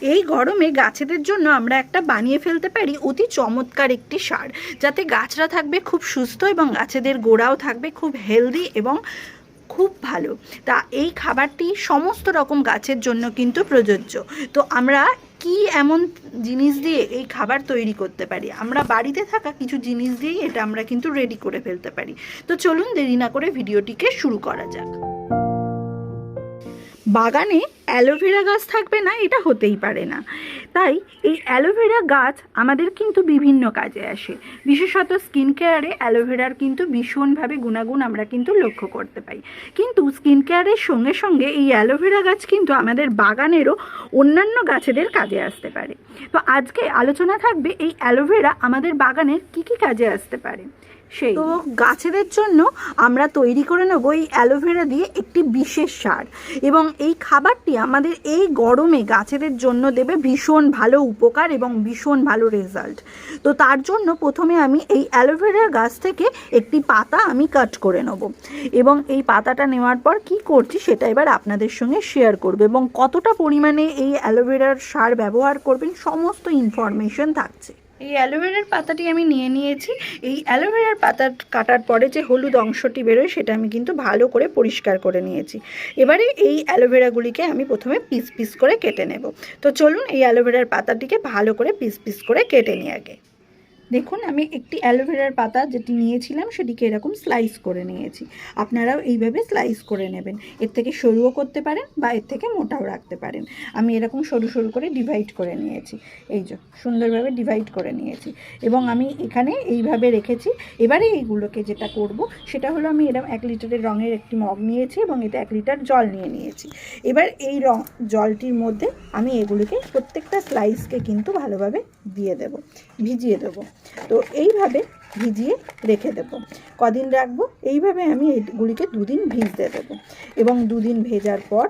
এই গরমে গাছেদের জন্য আমরা একটা বানিয়ে ফেলতে পারি অতি চমৎকার একটি সার, যাতে গাছরা থাকবে খুব সুস্থ এবং গাছেদের গোড়াও থাকবে খুব হেলদি এবং খুব ভালো। তা এই খাবারটি সমস্ত রকম গাছের জন্য কিন্তু প্রযোজ্য। তো আমরা কি এমন জিনিস দিয়ে এই খাবার তৈরি করতে পারি? আমরা বাড়িতে থাকা কিছু জিনিস দিয়েই এটা আমরা কিন্তু রেডি করে ফেলতে পারি। তো চলুন দেরি না করে ভিডিওটিকে শুরু করা যাক। বাগানে অ্যালোভেরা গাছ থাকবে না, এটা হতেই পারে না। তাই এই অ্যালোভেরা গাছ আমাদের কিন্তু বিভিন্ন কাজে আসে। বিশেষত স্কিন কেয়ারে অ্যালোভেরার কিন্তু ভীষণভাবে গুণাগুণ আমরা কিন্তু লক্ষ্য করতে পাই। কিন্তু স্কিন কেয়ারের সঙ্গে সঙ্গে এই অ্যালোভেরা গাছ কিন্তু আমাদের বাগানেরও অন্যান্য গাছেদের কাজে আসতে পারে। তো আজকে আলোচনা থাকবে এই অ্যালোভেরা আমাদের বাগানের কি কি কাজে আসতে পারে। সেই। তো গাছেদের জন্য আমরা তৈরি করে নেব এই অ্যালোভেরা দিয়ে একটি বিশেষ সার। এবং এই খাবারটি আমাদের এই গরমে গাছেদের জন্য দেবে ভীষণ ভালো উপকার এবং ভীষণ ভালো রেজাল্ট তো তার জন্য প্রথমে আমি এই অ্যালোভেরার গাছ থেকে একটি পাতা আমি কাট করে নেব। এবং এই পাতাটা নেওয়ার পর কি করছি সেটা এবার আপনাদের সঙ্গে শেয়ার করবে এবং কতটা পরিমাণে এই অ্যালোভেরার সার ব্যবহার করবেন সমস্ত ইনফরমেশন থাকছে। এই অ্যালোভেরার পাতাটি আমি নিয়ে নিয়েছি। এই অ্যালোভেরার পাতা কাটার পরে যে হলুদ অংশটি বেরোয়, সেটা আমি কিন্তু ভালো করে পরিষ্কার করে নিয়েছি। এবারে এই অ্যালোভেরাগুলিকে আমি প্রথমে পিস পিস করে কেটে নেব। তো চলুন এই অ্যালোভেরার পাতাটিকে ভালো করে পিস পিস করে কেটে নিয়ে আগে। দেখুন, আমি একটি অ্যালোভেরার পাতা যেটি নিয়েছিলাম, সেটিকে এরকম স্লাইস করে নিয়েছি। আপনারাও এইভাবে স্লাইস করে নেবেন। এর থেকে সরুও করতে পারেন বা এর থেকে মোটাও রাখতে পারেন। আমি এরকম সরু সরু করে ডিভাইড করে নিয়েছি। এই যে, সুন্দরভাবে ডিভাইড করে নিয়েছি। এবং আমি এখানে এইভাবে রেখেছি। এবারে এইগুলোকে যেটা করব, সেটা হলো আমি এরকম এক লিটারের রঙের একটি মগ নিয়েছি এবং এতে এক লিটার জল নিয়ে নিয়েছি। এবার এই রং জলটির মধ্যে আমি এগুলোকে প্রত্যেকটা স্লাইসকে কিন্তু ভালোভাবে দিয়ে দেব, ভিজিয়ে দেবো। তো এইভাবে ভিজিয়ে রেখে দেব। কদিন রাখব? এইভাবে আমি এইগুলিকে দুদিন ভিজতে দেবো এবং দুদিন ভেজার পর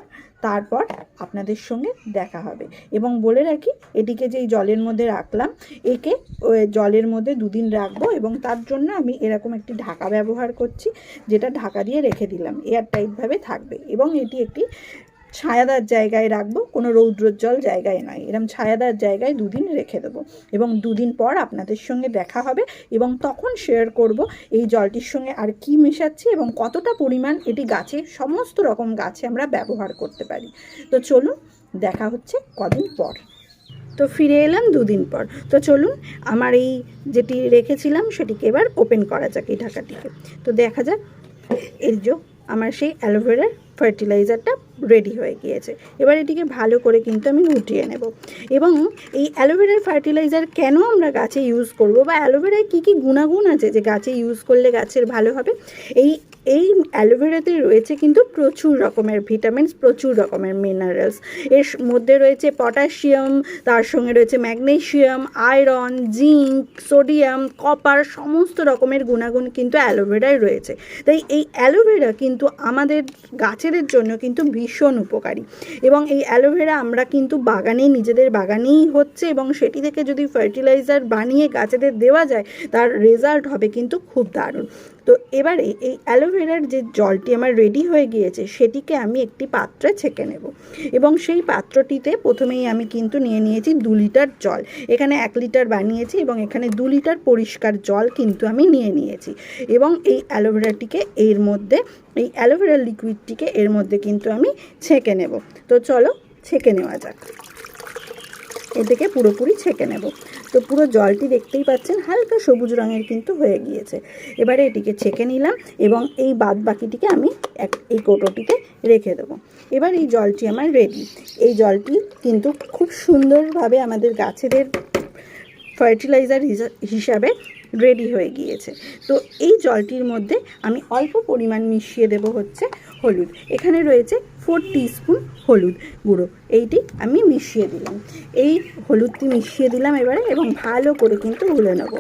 তারপর আপনাদের সঙ্গে দেখা হবে। এবং বলে রাখি, এটিকে যেই জলের মধ্যে রাখলাম, একে জলের মধ্যে দুদিন রাখব এবং তার জন্য আমি এরকম একটি ঢাকা ব্যবহার করছি, যেটা ঢাকা দিয়ে রেখে দিলাম। এয়ার টাইটভাবে থাকবে এবং এটি একটি ছায়াদার জায়গায় রাখব, কোনো রৌদ্রোজ্জ্বল জায়গায় নয়। এরম ছায়াদার জায়গায় দুদিন রেখে দেবো এবং দুদিন পর আপনাদের সঙ্গে দেখা হবে এবং তখন শেয়ার করব এই জলটির সঙ্গে আর কি মেশাচ্ছি এবং কতটা পরিমাণ এটি গাছে, সমস্ত রকম গাছে আমরা ব্যবহার করতে পারি। তো চলুন, দেখা হচ্ছে কদিন পর। তো ফিরে এলাম দুদিন পর। তো চলুন, আমার এই যেটি রেখেছিলাম সেটিকে এবার ওপেন করা যাক এই ঢাকাটিকে। তো দেখা যাক, এই যে আমার সেই অ্যালোভেরার ফার্টিলাইজারটা রেডি হয়ে গিয়েছে। এবার এটিকে ভালো করে কিন্তু আমি উঠিয়ে নেব। এবং এই অ্যালোভেরার ফার্টিলাইজার কেন আমরা গাছে ইউজ করব বা অ্যালোভেরায় কী কী গুণাগুণ আছে যে গাছে ইউজ করলে গাছের ভালো হবে? এই এই অ্যালোভেরাতে রয়েছে কিন্তু প্রচুর রকমের ভিটামিনস প্রচুর রকমের মিনারেলস এর মধ্যে রয়েছে পটাশিয়াম তার সঙ্গে রয়েছে magnesium iron zinc sodium copper সমস্ত রকমের গুণাগুণ কিন্তু অ্যালোভেরায় রয়েছে। তাই এই অ্যালোভেরা কিন্তু আমাদের গাছেদের জন্য কিন্তু ভীষণ উপকারী। এবং এই অ্যালোভেরা আমরা কিন্তু বাগানে নিজেদের বাগানেই হচ্ছে এবং সেটি থেকে যদি ফার্টিলাইজার বানিয়ে গাছেদের দেওয়া যায়, তার রেজাল্ট হবে কিন্তু খুব দারুণ। তো এবারে এই অ্যালোভেরার যে জলটি আমার রেডি হয়ে গিয়েছে, সেটিকে আমি একটি পাত্রে ছেঁকে নেব। এবং সেই পাত্রটিতে প্রথমেই আমি কিন্তু নিয়ে নিয়েছি দু লিটার জল। এখানে এক লিটার বানিয়েছি এবং এখানে দু লিটার পরিষ্কার জল কিন্তু আমি নিয়ে নিয়েছি। এবং এই অ্যালোভেরাটিকে এর মধ্যে, এই অ্যালোভেরা লিকুইডটিকে এর মধ্যে কিন্তু আমি ছেঁকে নেব। তো চলো ছেঁকে নেওয়া যাক। এ থেকে পুরোপুরি ছেঁকে নেব। তো পুরো জলটি দেখতেই পাচ্ছেন, হালকা সবুজ রঙের কিন্তু হয়ে গিয়েছে। এবারে এটিকে ছেঁকে নিলাম এবং এই বাদ বাকিটিকে আমি এক, এই কৌটোটিতে রেখে দেবো। এবার এই জলটি আমার রেডি এই জলটি কিন্তু খুব সুন্দরভাবে আমাদের গাছেদের ফার্টিলাইজার হিসাবে রেডি হয়ে গিয়েছে। তো এই জলটির মধ্যে আমি অল্প পরিমাণ মিশিয়ে দেব হচ্ছে হলুদ। এখানে রয়েছে ফোর স্পুন হলুদ গুঁড়ো। এইটি আমি মিশিয়ে দিলাম। এই হলুদটি মিশিয়ে দিলাম এবারে এবং ভালো করে কিন্তু গুলে নেব।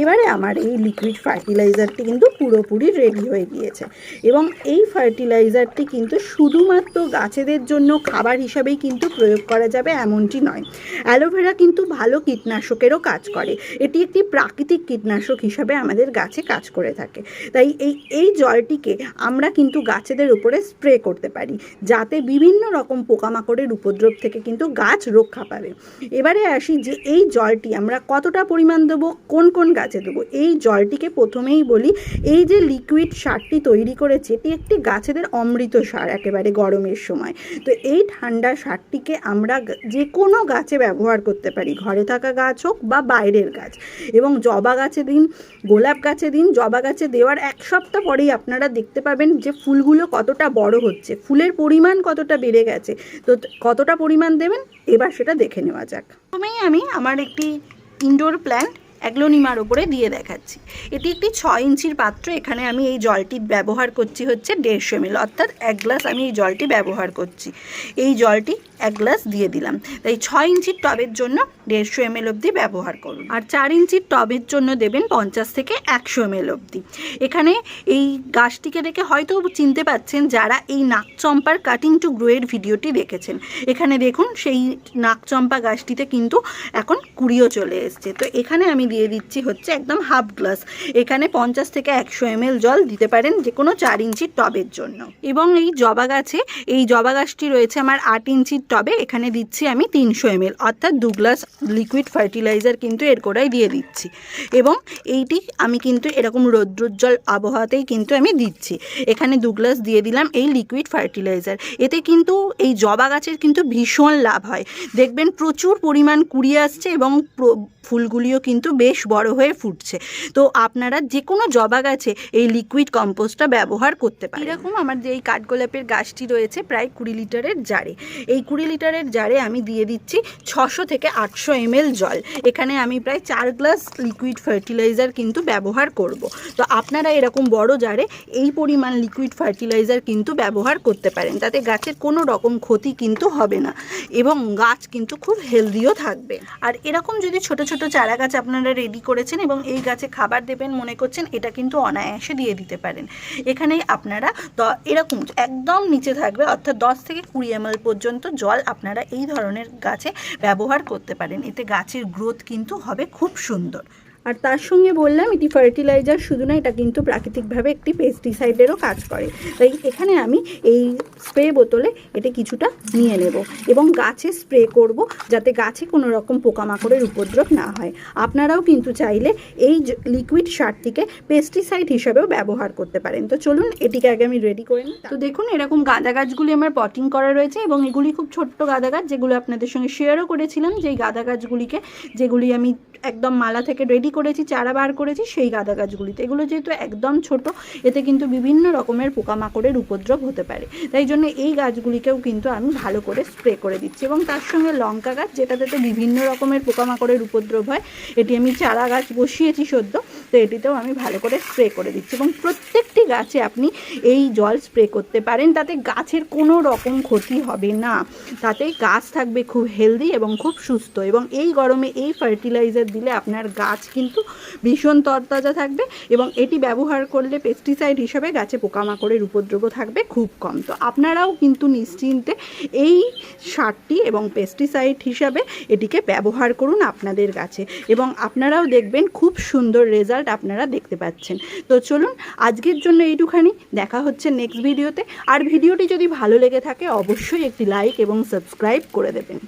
এবারে আমার এই লিকুইড ফার্টিলাইজারটি কিন্তু পুরোপুরি রেডি হয়ে গিয়েছে এবং এই ফার্টিলাইজারটি কিন্তু শুধুমাত্র গাছেদের জন্য খাবার হিসাবেই কিন্তু প্রয়োগ করা যাবে এমনটি নয়। অ্যালোভেরা কিন্তু ভালো কীটনাশকেরও কাজ করে। এটি একটি প্রাকৃতিক কীটনাশক হিসাবে আমাদের গাছে কাজ করে থাকে। তাই এই এই জলটিকে আমরা কিন্তু গাছেদের উপরে স্প্রে করতে পারি। যাতে বিভিন্ন রকম পোকামাকড়ের উপদ্রব থেকে কিন্তু গাছ রক্ষা পাবে। এবারে আসি যে এই জলটি আমরা কতটা পরিমাণ দেবো, কোন কোন গাছে দেবো? এই জলটিকে প্রথমেই বলি, এই যে লিকুইড সারটি তৈরি করেছে, এটি একটি গাছেদের অমৃত সার একেবারে গরমের সময়। তো এই ঠান্ডা সারটিকে আমরা যে কোনো গাছে ব্যবহার করতে পারি, ঘরে থাকা গাছ হোক বা বাইরের গাছ। এবং জবা গাছে দিন, গোলাপ গাছে দিন, জবা গাছে দেওয়ার এক সপ্তাহ পরেই আপনারা দেখতে পাবেন যে ফুলগুলো কতটা বড় হচ্ছে। ফুলের পরিমাণ কতটা বেড়ে গেছে, তো কতটা পরিমাণ দেবেন, এবার সেটা দেখে নেওয়া যাক। প্রথমেই আমি আমার একটি ইনডোর প্ল্যান্ট অ্যাগ্লোনিমার ওপরে দিয়ে দেখাচ্ছি। এটি একটি ছ ইঞ্চির পাত্র, এখানে আমি এই জলটি ব্যবহার করছি হচ্ছে দেড়শো এমএল অর্থাৎ এক গ্লাস আমি এই জলটি ব্যবহার করছি। এই জলটি এক গ্লাস দিয়ে দিলাম। তাই ছ ইঞ্চির টবের জন্য দেড়শো এমএল অবধি ব্যবহার করুন। আর চার ইঞ্চির টবের জন্য দেবেন পঞ্চাশ থেকে একশো এমএল অবধি। এখানে এই গাছটিকে দেখে হয়তো চিনতে পাচ্ছেন যারা এই নাকচম্পার কাটিং টু গ্রোয়ের ভিডিওটি দেখেছেন। এখানে দেখুন সেই নাকচম্পা গাছটিতে কিন্তু এখন কুড়িও চলে এসছে। তো এখানে আমি দিয়ে দিচ্ছি হচ্ছে একদম হাফ গ্লাস। এখানে পঞ্চাশ থেকে একশো এমএল জল দিতে পারেন যে কোনো চার ইঞ্চির টবের জন্য। এবং এই জবা গাছে, এই জবা গাছটি রয়েছে আমার আট ইঞ্চির টবে এখানে দিচ্ছি আমি তিনশো এমএল, অর্থাৎ দু গ্লাস লিকুইড ফার্টিলাইজার কিন্তু এর গোড়ায় দিয়ে দিচ্ছি। এবং এইটি আমি কিন্তু এরকম রৌদ্রোজ্জ্বল আবহাওয়াতেই কিন্তু আমি দিচ্ছি। এখানে দু গ্লাস দিয়ে দিলাম এই লিকুইড ফার্টিলাইজার এতে কিন্তু এই জবা গাছের কিন্তু ভীষণ লাভ হয়। দেখবেন প্রচুর পরিমাণ কুড়িয়ে আসছে এবং ফুলগুলিও কিন্তু বেশ বড় হয়ে ফুটছে। তো আপনারা যে কোনো জবা গাছে এই লিকুইড কম্পোস্টটা ব্যবহার করতে পারেন। এরকম আমার যে এই কাঠগোলাপের গাছটি রয়েছে প্রায় কুড়ি লিটারের জারে। এই কুড়ি লিটারের জারে আমি দিয়ে দিচ্ছি ছশো থেকে আটশো এমএল জল। এখানে আমি প্রায় চার গ্লাস লিকুইড ফার্টিলাইজার কিন্তু ব্যবহার করব। তো আপনারা এরকম বড় জারে এই পরিমাণ লিকুইড ফার্টিলাইজার কিন্তু ব্যবহার করতে পারেন। তাতে গাছের কোনো রকম ক্ষতি কিন্তু হবে না এবং গাছ কিন্তু খুব হেলদিও থাকবে। আর এরকম যদি ছোট ছোট চারা গাছ আপনারা রেডি করেছেন এবং এই গাছে খাবার দেবেন মনে করছেন, এটা কিন্তু অনায়াসে দিয়ে দিতে পারেন। এখানে আপনারা এরকম একদম নিচে থাকবে, অর্থাৎ দশ থেকে কুড়ি এমএল পর্যন্ত জল আপনারা এই ধরনের গাছে ব্যবহার করতে পারেন। এতে গাছের গ্রোথ কিন্তু হবে খুব সুন্দর। আর তার সঙ্গে বললাম, এটি ফার্টিলাইজার শুধু না, এটা কিন্তু প্রাকৃতিকভাবে একটি পেস্টিসাইডেরও কাজ করে। তাই এখানে আমি এই স্প্রে বোতলে এটি কিছুটা নিয়ে নেব এবং গাছে স্প্রে করব যাতে গাছে কোনো রকম পোকামাকড়ের উপদ্রব না হয়। আপনারাও কিন্তু চাইলে এই লিকুইড সারটিকে পেস্টিসাইড হিসাবেও ব্যবহার করতে পারেন। তো চলুন, এটিকে আগে আমি রেডি করে নিই। তো দেখুন, এরকম গাঁদা গাছগুলি আমার পটিং করা রয়েছে এবং এগুলি খুব ছোট্ট গাঁদা গাছ, যেগুলো আপনাদের সঙ্গে শেয়ারও করেছিলাম। যে গাঁদা গাছগুলিকে, যেগুলি আমি একদম মালা থেকে রেডি করেছি, চারা বার করেছি, সেই গাঁদা গাছগুলিতে। এগুলো যেহেতু একদম ছোট, এতে কিন্তু বিভিন্ন রকমের পোকামাকড়ের উপদ্রব হতে পারে। তাই জন্য এই গাছগুলিকেও কিন্তু আমি ভালো করে স্প্রে করে দিচ্ছি এবং তার সঙ্গে লঙ্কা গাছ, যেটাতে তো বিভিন্ন রকমের পোকামাকড়ের উপদ্রব হয়, এটি আমি চারা গাছ বসিয়েছি সদ্য, তো এটিতেও আমি ভালো করে স্প্রে করে দিচ্ছি এবং প্রত্যেকটি গাছে আপনি এই জল স্প্রে করতে পারেন, তাতে গাছের কোনো রকম ক্ষতি হবে না। তাতে গাছ থাকবে খুব হেলদি এবং খুব সুস্থ এবং এই গরমে এই ফার্টিলাইজার দিলে আপনার গাছ কিন্তু ভীষণ তরতাজা থাকবে এবং এটি ব্যবহার করলে পেস্টিসাইড হিসাবে গাছে পোকামাকড়ের উপদ্রব থাকবে খুব কম। তো আপনারাও কিন্তু নিশ্চিন্তে এই সারটি এবং পেস্টিসাইড হিসাবে এটিকে ব্যবহার করুন আপনাদের গাছে এবং আপনারাও দেখবেন খুব সুন্দর রেজাল্ট আপনারা দেখতে পাচ্ছেন। তো চলুন আজকের জন্য এইটুখানি, দেখা হচ্ছে নেক্সট ভিডিওতে আর ভিডিওটি যদি ভালো লেগে থাকে অবশ্যই একটি লাইক এবং সাবস্ক্রাইব করে দেবেন।